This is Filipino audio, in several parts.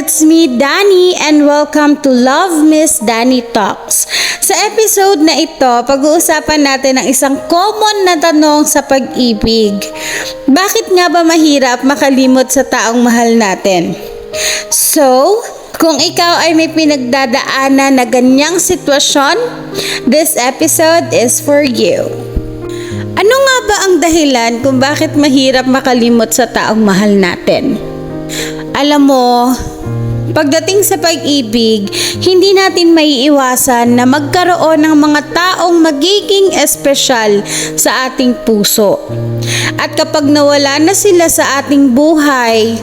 It's me, Danny, and welcome to Love Miss Danny Talks. Sa episode na ito, pag-uusapan natin ang isang common na tanong sa pag-ibig. Bakit nga ba mahirap makalimot sa taong mahal natin? So, kung ikaw ay may pinagdadaanan na ganyang sitwasyon, this episode is for you. Ano nga ba ang dahilan kung bakit mahirap makalimot sa taong mahal natin? Alam mo, pagdating sa pag-ibig, hindi natin maiiwasan na magkaroon ng mga taong magiging espesyal sa ating puso. At kapag nawala na sila sa ating buhay,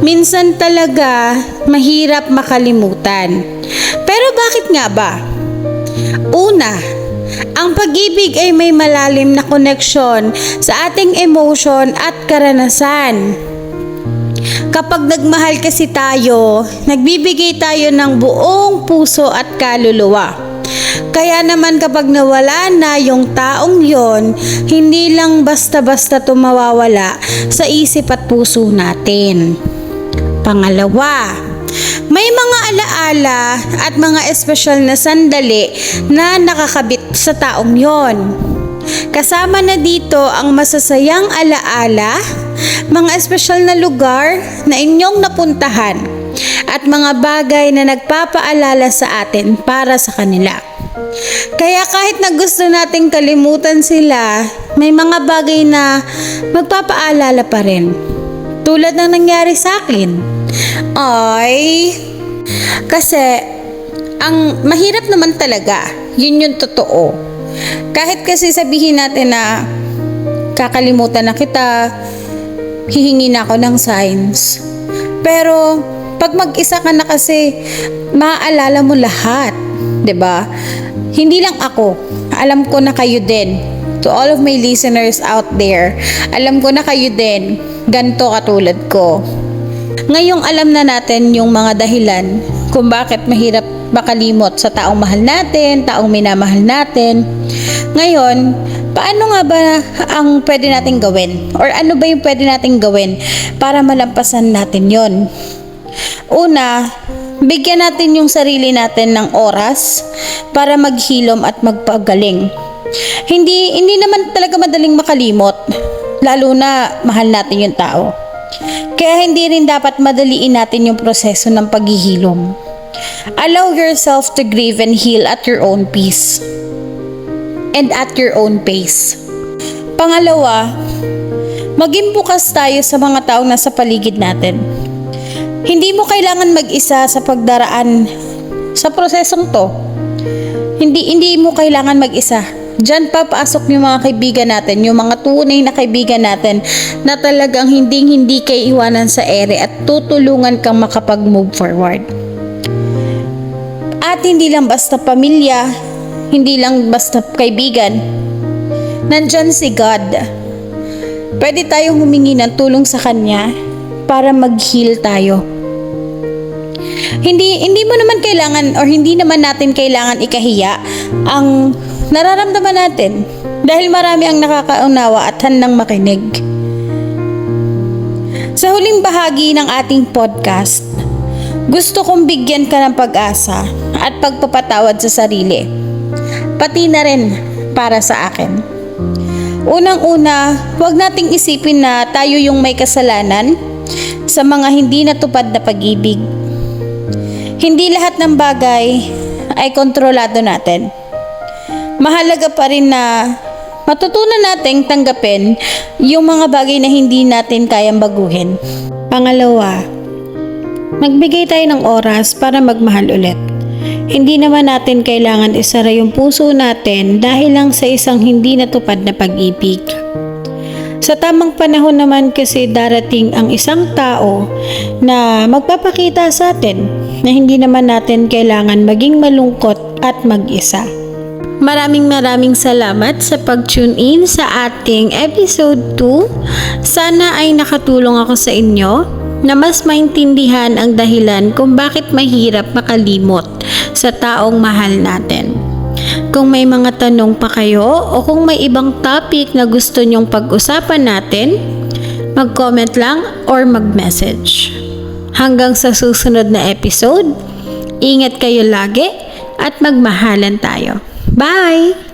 minsan talaga mahirap makalimutan. Pero bakit nga ba? Una, ang pag-ibig ay may malalim na koneksyon sa ating emotion at karanasan. Kapag nagmahal kasi tayo, nagbibigay tayo ng buong puso at kaluluwa. Kaya naman kapag nawala na yung taong yon, hindi lang basta-basta tumawawala sa isip at puso natin. Pangalawa, may mga alaala at mga espesyal na sandali na nakakabit sa taong yon. Kasama na dito ang masasayang alaala, mga espesyal na lugar na inyong napuntahan, at mga bagay na nagpapaalala sa atin para sa kanila. Kaya kahit na gusto nating kalimutan sila, may mga bagay na magpapaalala pa rin. Tulad ng nangyari sa akin. Ay, kasi ang mahirap naman talaga, yun yung totoo. Kahit kasi sabihin natin na kakalimutan na kita, hihingi na ako ng signs. Pero pag mag-isa ka na kasi, maaalala mo lahat, 'di ba? Hindi lang ako, alam ko na kayo din. To all of my listeners out there, alam ko na kayo din, ganto katulad ko. Ngayong alam na natin yung mga dahilan kung bakit mahirap makalimot sa taong mahal natin, taong minamahal natin. Ngayon, paano nga ba ang pwede nating gawin? Or ano ba yung pwede nating gawin para malampasan natin yon? Una, bigyan natin yung sarili natin ng oras para maghilom at magpagaling. Hindi hindi naman talaga madaling makalimot, lalo na mahal natin yung tao. Kaya hindi rin dapat madaliin natin yung proseso ng paghihilom. Allow yourself to grieve and heal at your own pace. And at your own pace. Pangalawa, maging bukas tayo sa mga taong nasa paligid natin. Hindi mo kailangan mag-isa sa pagdaraan sa prosesong to. Hindi hindi mo kailangan mag-isa. Diyan papasok yung mga kaibigan natin, yung mga tunay na kaibigan natin na talagang hindi hindi kay iwanan sa ere at tutulungan kang makapag-move forward. At hindi lang basta pamilya, hindi lang basta kaibigan. Nandyan si God. Pwede tayong humingi ng tulong sa Kanya para mag-heal tayo. Hindi hindi mo naman kailangan or hindi naman natin kailangan ikahiya ang nararamdaman natin dahil marami ang nakakaunawa at handang makinig. Sa huling bahagi ng ating podcast, gusto kong bigyan ka ng pag-asa at pagpapatawad sa sarili. Pati na rin para sa akin. Unang-una, huwag nating isipin na tayo yung may kasalanan sa mga hindi natupad na pag-ibig. Hindi lahat ng bagay ay kontrolado natin. Mahalaga pa rin na matutunan nating tanggapin yung mga bagay na hindi natin kayang baguhin. Pangalawa, magbigay tayo ng oras para magmahal ulit. Hindi naman natin kailangan isara yung puso natin dahil lang sa isang hindi natupad na pag-ibig. Sa tamang panahon naman kasi darating ang isang tao na magpapakita sa atin na hindi naman natin kailangan maging malungkot at mag-isa. Maraming maraming salamat sa pag-tune in sa ating episode 2. Sana ay nakatulong ako sa inyo na mas maintindihan ang dahilan kung bakit mahirap makalimot sa taong mahal natin. Kung may mga tanong pa kayo o kung may ibang topic na gusto nyong pag-usapan natin, mag-comment lang or mag-message. Hanggang sa susunod na episode, ingat kayo lagi at magmahalan tayo. Bye!